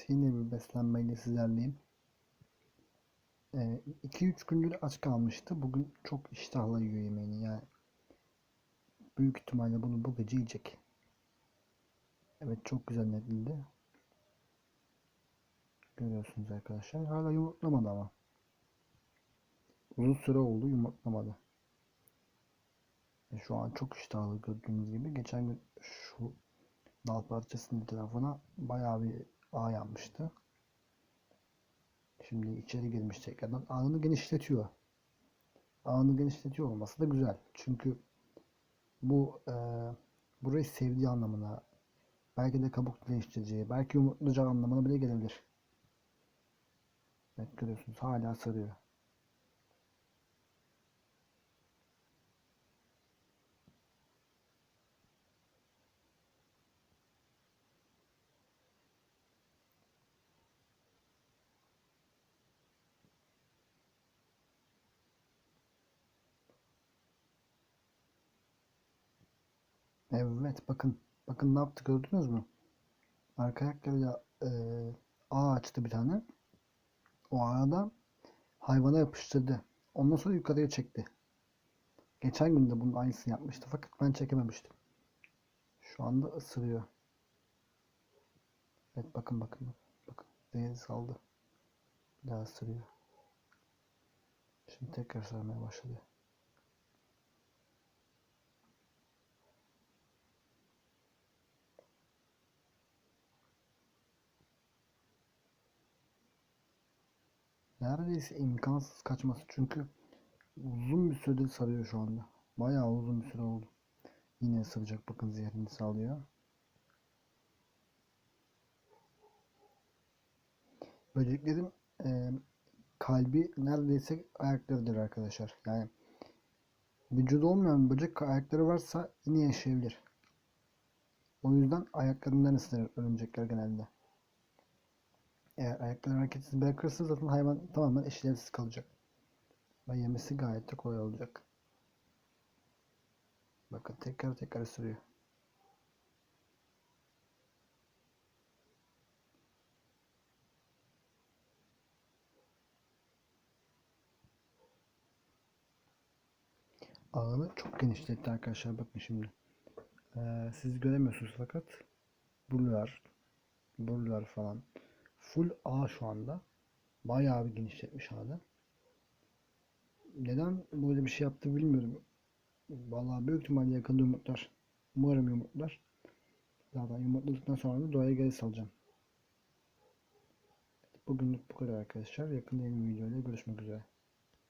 Evet, yine bir beslenmeyle sizlerleyim. 2-3 gündür aç kalmıştı. Bugün çok iştahla yiyor yemeğini. Yani büyük ihtimalle bunu bu gece yiyecek. Evet, çok güzel netledi. Görüyorsunuz arkadaşlar. Hala yumurtlamadı ama. Uzun süre oldu yumurtlamadı. E, Şu an çok iştahlı gördüğünüz gibi. Geçen gün şu dal parçasının etrafına bayağı bir ağ yanmıştı. Şimdi içeri girmiş tekrardan. Ağını genişletiyor. Ağını genişletiyor olması da güzel. Çünkü bu e, burayı sevdiği anlamına belki de kabuk değiştireceği, belki yumurtlayacağı anlamına bile gelebilir. Evet görüyorsunuz hala sarıyor. Evet bakın. Bakın ne yaptı gördünüz mü? Arka ayaklarıyla e, ağ açtı bir tane. O ağda hayvana yapıştırdı. Ondan sonra yukarıya çekti. Geçen gün de bunun aynısını yapmıştı fakat ben çekememiştim. Şu anda ısırıyor. Evet bakın bakın. bakın. Zehri saldı. Daha ısırıyor. Şimdi tekrar sarmaya başladı. Neredeyse imkansız kaçması çünkü uzun bir süredir sarıyor şu anda. Bayağı uzun bir süre oldu. Yine ısıracak bakın zehrini salıyor. Böceklerin e, kalbi neredeyse ayaklarıdır arkadaşlar. Yani vücudu olmayan böcek ayakları varsa yine yaşayabilir. O yüzden ayaklarından ısırır örümcekler genelde. Eğer ayakları hareketsiz bırakırsa zaten hayvan tamamen işlevsiz kalacak. Ve yemesi gayet de kolay olacak. Bakın tekrar tekrar ısırıyor. Ağını çok genişletti arkadaşlar. Bakın şimdi. Ee, siz göremiyorsunuz fakat buralar buralar falan full ağ şu anda. Bayağı bir genişletmiş ağda. Neden böyle bir şey yaptı bilmiyorum. Vallahi büyük ihtimalle yakında yumurtlar. Umarım yumurtlar. Zaten yumurtladıktan sonra da doğaya geri salacağım. Bugünlük bu kadar arkadaşlar. Yakında yeni videoyla görüşmek üzere.